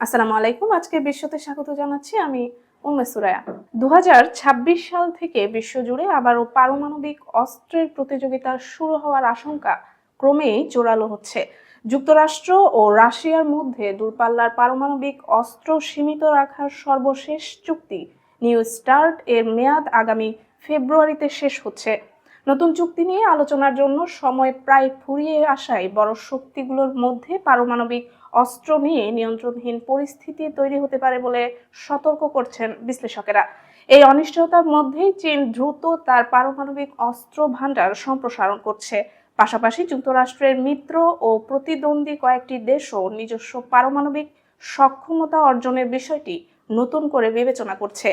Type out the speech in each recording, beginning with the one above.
আসসালামু আলাইকুম। আজকে বিশ্বতে স্বাগত জানাচ্ছি আমি উম্মে সুরায়া দু সাল থেকে বিশ্বজুড়ে আবারও পারমাণবিক অস্ত্রের প্রতিযোগিতা শুরু হওয়ার আশঙ্কা ক্রমেই জোরালো হচ্ছে। যুক্তরাষ্ট্র ও রাশিয়ার মধ্যে দূরপাল্লার পারমাণবিক অস্ত্র সীমিত রাখার সর্বশেষ চুক্তি নিউ স্টার্ট এর মেয়াদ আগামী ফেব্রুয়ারিতে শেষ হচ্ছে। নতুন চুক্তি নিয়ে আলোচনার জন্য সময় প্রায় ফুরিয়ে আসায় বড় শক্তিগুলোর মধ্যে পারমাণবিক অস্ত্র নিয়ে নিয়ন্ত্রণহীন পরিস্থিতি তৈরি হতে পারে বলে সতর্ক করছেন বিশ্লেষকেরা। এই অনিশ্চয়তার মধ্যেই চীন দ্রুত তার পারমাণবিক অস্ত্র ভাণ্ডার সম্প্রসারণ করছে। পাশাপাশি যুক্তরাষ্ট্রের মিত্র ও প্রতিদ্বন্দ্বী কয়েকটি দেশও নিজস্ব পারমাণবিক সক্ষমতা অর্জনের বিষয়টি নতুন করে বিবেচনা করছে।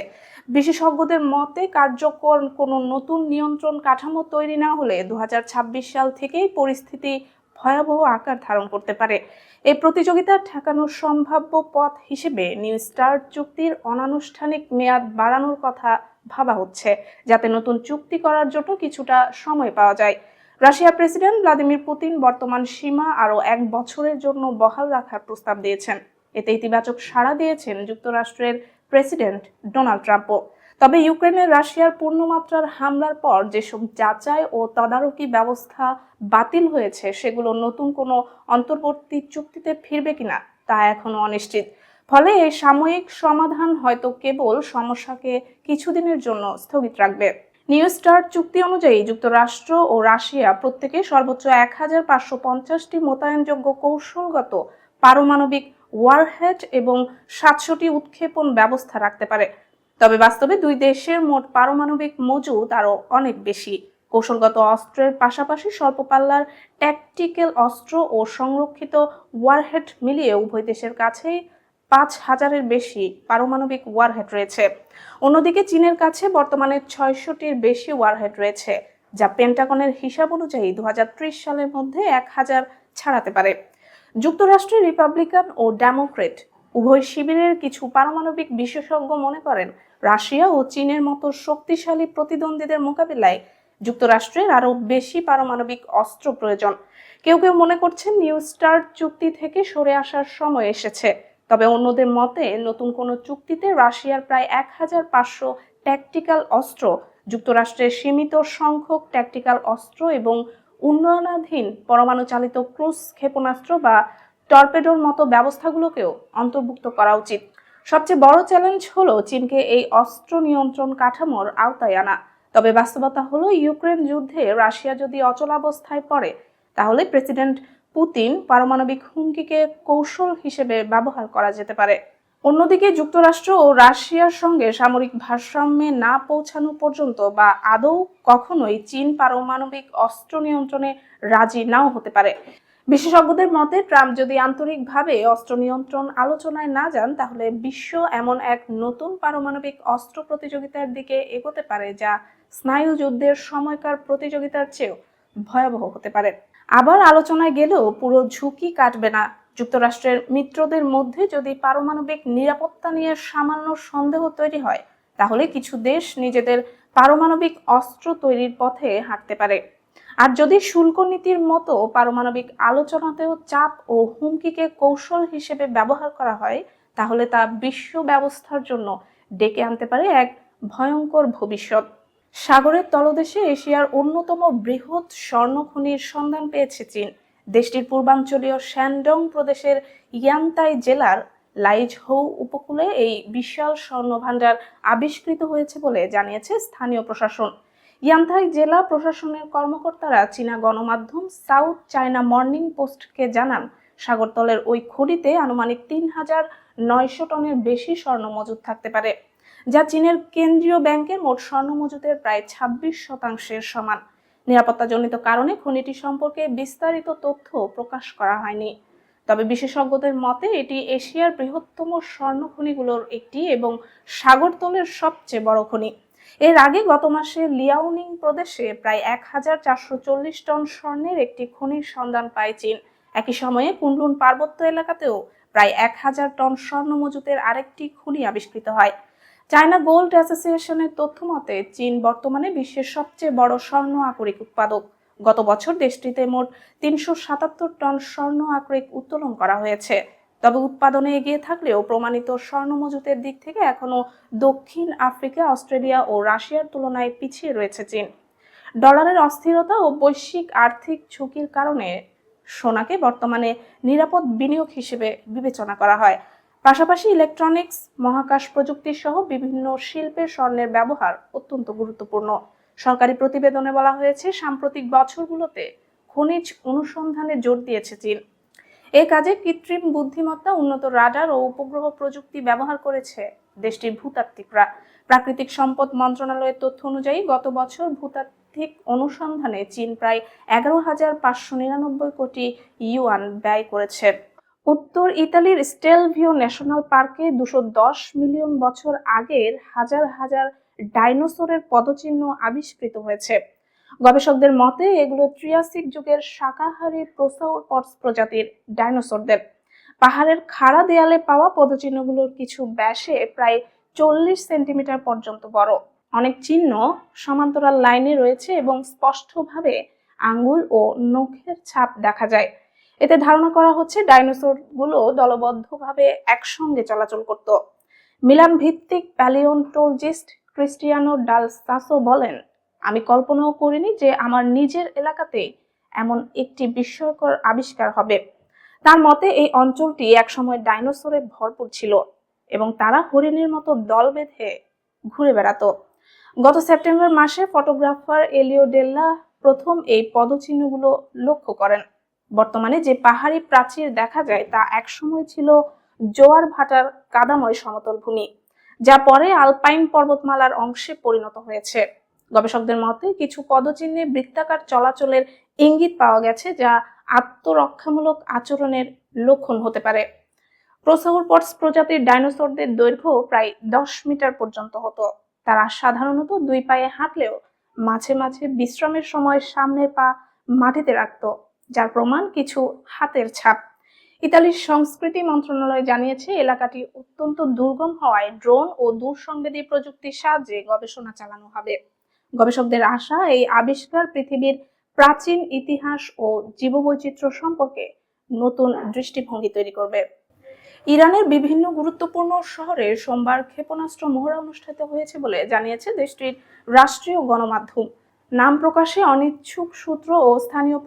বিশেষজ্ঞদের মতে কার্যকর কোনো নতুন নিয়ন্ত্রণ কাঠামো তৈরি না হলে দু হাজার ছাব্বিশ সাল থেকেই পরিস্থিতি ভয়াবহ আকার ধারণ করতে পারে। এই প্রতিযোগিতা ঠেকানোর সম্ভাব্য পথ হিসেবে নিউ স্টার্ট চুক্তির অনানুষ্ঠানিক মেয়াদ বাড়ানোর কথা ভাবা হচ্ছে, যাতে নতুন চুক্তি করার জন্য কিছুটা সময় পাওয়া যায়। রাশিয়ার প্রেসিডেন্ট ভ্লাদিমির পুতিন বর্তমান সীমা আরও এক বছরের জন্য বহাল রাখার প্রস্তাব দিয়েছেন। এতে ইতিবাচক সাড়া দিয়েছেন যুক্তরাষ্ট্রের প্রেসিডেন্ট ডোনাল্ড ট্রাম্পও। তবে ইউক্রেনের রাশিয়ার পূর্ণমাত্রার হামলার পর যেসব যাচাই ও তদারকি ব্যবস্থা বাতিল হয়েছে, সেগুলো নতুন কোনো অন্তর্বর্তী চুক্তিতে ফিরবে কিনা তা এখনও অনিশ্চিত। ফলে এই সাময়িক সমাধান হয়তো কেবল সমস্যাকে কিছুদিনের জন্য স্থগিত রাখবে। নিউ স্টার্ট চুক্তি অনুযায়ী যুক্তরাষ্ট্র ও রাশিয়া প্রত্যেকে সর্বোচ্চ এক হাজার পাঁচশো পঞ্চাশটি মোতায়েনযোগ্য কৌশলগত পারমাণবিক ওয়ারহেড এবং সাতশোটি উৎক্ষেপণ ব্যবস্থা রাখতে পারে। তবে বাস্তবে দুই দেশের মোট পারমাণবিক মজুদ আরও অনেক বেশি। কৌশলগত অস্ত্রের পাশাপাশি স্বল্প পাল্লার ট্যাকটিক্যাল অস্ত্র ও সংরক্ষিত ওয়ারহেড মিলিয়ে উভয় দেশের কাছেই পাঁচ হাজারের বেশি পারমাণবিক ওয়ারহেড রয়েছে। অন্যদিকে চীনের কাছে বর্তমানে ছয়শটির বেশি ওয়ারহেড রয়েছে, যা পেন্টাগনের হিসাব অনুযায়ী দু হাজার ত্রিশ সালের মধ্যে এক হাজার ছাড়াতে পারে। যুক্তরাষ্ট্রের রিপাবলিকান ও ডেমোক্রেট উভয় শিবিরের কিছু পারমাণবিক বিশেষজ্ঞ মনে করেন, রাশিয়া ও চীনের মতো শক্তিশালী প্রতিদ্বন্দ্বীদের মোকাবিলায় যুক্তরাষ্ট্রের আরও বেশি পারমাণবিক অস্ত্র প্রয়োজন। কেউ কেউ মনে করছেন, নিউ স্টার্ট চুক্তি থেকে সরে আসার সময় এসেছে। তবে অন্যদের মতে, নতুন কোনো চুক্তিতে রাশিয়ার প্রায় এক হাজার পাঁচশো ট্যাকটিক্যাল অস্ত্র, যুক্তরাষ্ট্রের সীমিত সংখ্যক ট্যাকটিক্যাল অস্ত্র এবং উন্নয়নাধীন পরমাণু চালিত ক্রুজ ক্ষেপণাস্ত্র বা টর্পেডোর মতো ব্যবস্থাগুলোকেও অন্তর্ভুক্ত করা উচিত। সবচেয়ে বড় চ্যালেঞ্জ হলো চীনকে এই অস্ত্র নিয়ন্ত্রণ কাঠামোর আওতায় আনা। তবে বাস্তবতা হলো ইউক্রেন যুদ্ধে রাশিয়া যদি অচলাবস্থায় পড়ে, তাহলে প্রেসিডেন্ট পুতিন পারমাণবিক হুমকিকে কৌশল হিসেবে ব্যবহার করা যেতে পারে। অন্যদিকে যুক্তরাষ্ট্র ও রাশিয়ার সঙ্গে সামরিক ভারসাম্যে না পৌঁছানো পর্যন্ত বা আদৌ কখনোই চীন পারমাণবিক অস্ত্র নিয়ন্ত্রণে রাজি নাও হতে পারে। বিশেষজ্ঞদের মতে, ট্রাম্প যদি আন্তরিকভাবে অস্ত্র নিয়ন্ত্রণ আলোচনায় না যান, তাহলে বিশ্ব এমন এক নতুন পারমাণবিক অস্ত্র প্রতিযোগিতার দিকে এগোতে পারে যা স্নায়ু যুদ্ধের সময়কার প্রতিযোগিতার চেয়েও ভয়াবহ হতে পারে। আবার আলোচনায় গেলেও পুরো ঝুঁকি কাটবে না। যুক্তরাষ্ট্রের মিত্রদের মধ্যে যদি পারমাণবিক নিরাপত্তা নিয়ে সামান্য সন্দেহ তৈরি হয়, তাহলে কিছু দেশ নিজেদের পারমাণবিক অস্ত্র তৈরির পথে হাঁটতে পারে। আর যদি শুল্ক নীতির মতো পারমাণবিক আলোচনাতেও চাপ ও হুমকিকে কৌশল হিসেবে ব্যবহার করা হয়, তাহলে তা বিশ্ব ব্যবস্থার জন্য ডেকে আনতে পারে এক ভয়ঙ্কর ভবিষ্যৎ। সাগরের তলদেশে এশিয়ার অন্যতম বৃহৎ স্বর্ণখনির সন্ধান পেয়েছে চীন। দেশটির পূর্বাঞ্চলীয় শ্যানডং প্রদেশের ইয়ানতাই জেলার লাইজহৌ উপকূলে এই বিশাল স্বর্ণভাণ্ডার আবিষ্কৃত হয়েছে বলে জানিয়েছে স্থানীয় প্রশাসন। ইয়ানথাই জেলা প্রশাসনের কর্মকর্তারা চীনা গণমাধ্যম সাউথ চায়না মর্নিং পোস্টকে জানান, সাগরতলের ওই খড়িতে আনুমানিক তিন হাজার নয়শো টনের বেশি স্বর্ণ মজুদ থাকতে পারে, যা চীনের কেন্দ্রীয় ব্যাংকের মোট স্বর্ণ মজুদের প্রায় ছাব্বিশ শতাংশের সমান। নিরাপত্তাজনিত কারণে খনিটি সম্পর্কে বিস্তারিত তথ্য প্রকাশ করা হয়নি। তবে বিশেষজ্ঞদের মতে, এটি এশিয়ার বৃহত্তম স্বর্ণ খনিগুলোর একটি এবং সাগরতলের সবচেয়ে বড় খনি। এর আগে গত মাসে লিয়াওনিং প্রদেশে প্রায় এক হাজার চারশো চল্লিশ টন স্বর্ণের একটি খনির সন্ধান পায় চীন। একই সময়ে কুনলুন পার্বত্য এলাকাতেও প্রায় এক হাজার টন স্বর্ণ মজুতের আরেকটি খনি আবিষ্কৃত হয়। চায়না গোল্ড অ্যাসোসিয়েশনের তথ্য মতে, চীন বর্তমানে বিশ্বের সবচেয়ে বড় স্বর্ণ আকরিক উৎপাদক। গত বছর দেশটিতে মোট তিনশো সাতাত্তর টন স্বর্ণ আকরিক উত্তোলন করা হয়েছে। তবে উৎপাদনে এগিয়ে থাকলেও প্রমাণিত স্বর্ণ মজুতের দিক থেকে এখনও দক্ষিণ আফ্রিকা, অস্ট্রেলিয়া ও রাশিয়ার তুলনায় পিছিয়ে রয়েছে চীন। ডলারের অস্থিরতা ও বৈশ্বিক আর্থিক ঝুঁকির কারণে সোনাকে বর্তমানে নিরাপদ বিনিয়োগ হিসেবে বিবেচনা করা হয়। পাশাপাশি ইলেকট্রনিক্স মহাকাশ প্রযুক্তি সহ বিভিন্ন শিল্পে স্বর্ণের ব্যবহার অত্যন্ত গুরুত্বপূর্ণ। সরকারি প্রতিবেদনে বলা হয়েছে, সাম্প্রতিক বছরগুলোতে খনিজ অনুসন্ধানে জোর দিয়েছে চীন। এ কাজে কৃত্রিম বুদ্ধিমত্তা, উন্নত রাডার ও উপগ্রহ প্রযুক্তি ব্যবহার করেছে দেশটির ভূতাত্ত্বিকরা। প্রাকৃতিক সম্পদ মন্ত্রণালয়ের তথ্য অনুযায়ী, গত বছর ভূতাত্ত্বিক অনুসন্ধানে চীন প্রায় এগারো হাজার পাঁচশো নিরানব্বই কোটি ইউয়ান ব্যয় করেছে। উত্তর ইতালির স্টেলভিও ন্যাশনাল পার্কে দুশো দশ মিলিয়ন বছর আগের হাজার হাজার ডাইনোসরের পদচিহ্ন আবিষ্কৃত হয়েছে। গবেষকদের মতে, এগুলো ট্রিয়াসিক যুগের শাকাহারী প্রোসাউরপডস প্রজাতির ডাইনোসরদের। পাহাড়ের খাড়া দেয়ালে পাওয়া পদচিহ্নগুলোর কিছু ব্যাসে প্রায় চল্লিশ সেন্টিমিটার পর্যন্ত বড়। অনেক চিহ্ন সমান্তরাল লাইনে রয়েছে এবং স্পষ্টভাবে আঙ্গুল ও নখের ছাপ দেখা যায়। এতে ধারণা করা হচ্ছে ডাইনোসরগুলো দলবদ্ধভাবে একসঙ্গে চলাচল করত। মিলান ভিত্তিক প্যালিওন্টোলজিস্ট ক্রিস্টিয়ানো ডাল সাসো বলেন, আমি কল্পনাও করিনি যে আমার নিজের এলাকাতে এমন একটি বিস্ময়কর আবিষ্কার হবে। তার মতে, এই অঞ্চলটি একসময় ডাইনোসরে ভরপুর ছিল এবং তারা হরিণের মতো দল বেঁধে ঘুরে বেড়াতো। গত সেপ্টেম্বর মাসে ফটোগ্রাফার এলিও ডেল্লা প্রথম এই পদচিহ্নগুলো লক্ষ্য করেন। বর্তমানে যে পাহাড়ি প্রাচীর দেখা যায় তা একসময় ছিল জোয়ার ভাটার কাদাময় সমতল ভূমি, যা পরে আলপাইন পর্বতমালার অংশে পরিণত হয়েছে। গবেষকদের মতে কিছু পদচিহ্নে বৃত্তাকার চলাচলের ইঙ্গিত পাওয়া গেছে যা আত্মরক্ষামূলক আচরণের লক্ষণ হতে পারে। প্রোসাউরপডস প্রজাতির ডাইনোসরদের দৈর্ঘ্য প্রায় দশ মিটার পর্যন্ত হতো। তারা সাধারণত দুই পায়ে হাঁটলেও মাঝে মাঝে বিশ্রামের সময় সামনের পা মাটিতে রাখত। যার প্রমাণ কিছু হাতের ছাপ। ইতালির সংস্কৃতি মন্ত্রণালয় জানিয়েছে, এলাকাটি অত্যন্ত দুর্গম হওয়ায় ড্রোন ও দূরসংবেদী প্রযুক্তির সাহায্যে গবেষণা চালানো হবে। গবেষকদের আশা, এই আবিষ্কার পৃথিবীর প্রাচীন ইতিহাস ও জীববৈচিত্র্য সম্পর্কে নতুন দৃষ্টিভঙ্গি তৈরি করবে। ইরানের বিভিন্ন গুরুত্বপূর্ণ শহরে সোমবার ক্ষেপণাস্ত্র মহড়া অনুষ্ঠিত হয়েছে বলে জানিয়েছে দেশটির রাষ্ট্রীয় গণমাধ্যম। নাম প্রকাশে অনিচ্ছুক সূত্র ও স্থানীয়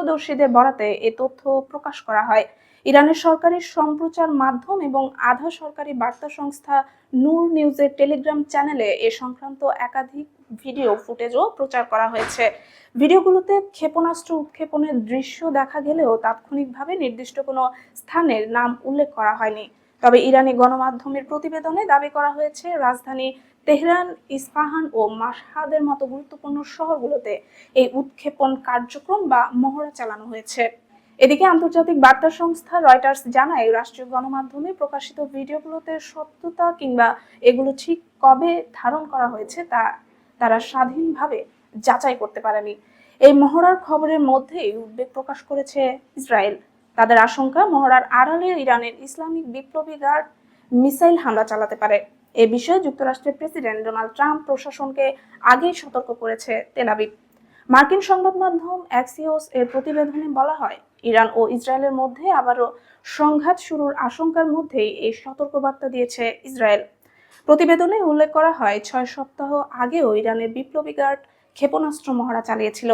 প্রত্যক্ষদর্শীদের বরাতে এ তথ্য প্রকাশ করা হয়। ইরানের সরকারি সম্প্রচার মাধ্যম এবং আধা সরকারি বার্তা সংস্থা নূর নিউজের টেলিগ্রাম চ্যানেলে এ সংক্রান্ত একাধিক ভিডিও ফুটেজও প্রচার করা হয়েছে। ভিডিওগুলোতে ক্ষেপণাস্ত্র উৎক্ষেপণের দৃশ্য দেখা গেলেও তাৎক্ষণিকভাবে নির্দিষ্ট কোনো স্থানের নাম উল্লেখ করা হয়নি। তবে ইরানি গণমাধ্যমের প্রতিবেদনে দাবি করা হয়েছে, রাজধানী তেহরান, ইস্পাহান ও মাসহাদের মতো গুরুত্বপূর্ণ শহরগুলোতে এই উৎক্ষেপণ কার্যক্রম বা মহড়া চালানো হয়েছে। এদিকে আন্তর্জাতিক বার্তা সংস্থা রয়টার্স জানায়, রাষ্ট্রীয় গণমাধ্যমে প্রকাশিত ভিডিওগুলোতে সত্যতা কিংবা এগুলো ঠিক কবে ধারণ করা হয়েছে তা তারা স্বাধীনভাবে যাচাই করতে পারেনি। এই মহড়ার খবরের মধ্যেই উদ্বেগ প্রকাশ করেছে ইসরায়েল। তাদের আশঙ্কা, মহড়ার আড়ালে ইরানের ইসলামিক বিপ্লবী গার্ড মিসাইল হামলা চালাতে পারে। এ বিষয়ে যুক্তরাষ্ট্রের প্রেসিডেন্ট ডোনাল্ড ট্রাম্প প্রশাসনকে আগেই সতর্ক করেছে তেলাবিব মার্কিন সংবাদ মাধ্যম অ্যাক্সিওস এর প্রতিবেদনে বলা হয়, ইরান ও ইসরায়েলের মধ্যে আবারও সংঘাত শুরুর আশঙ্কার মধ্যেই এই সতর্কবার্তা দিয়েছে ইসরায়েল। প্রতিবেদনে উল্লেখ করা হয়, ছয় সপ্তাহ আগেও ইরানের বিপ্লবী গার্ড ক্ষেপণাস্ত্র মহড়া চালিয়েছিল।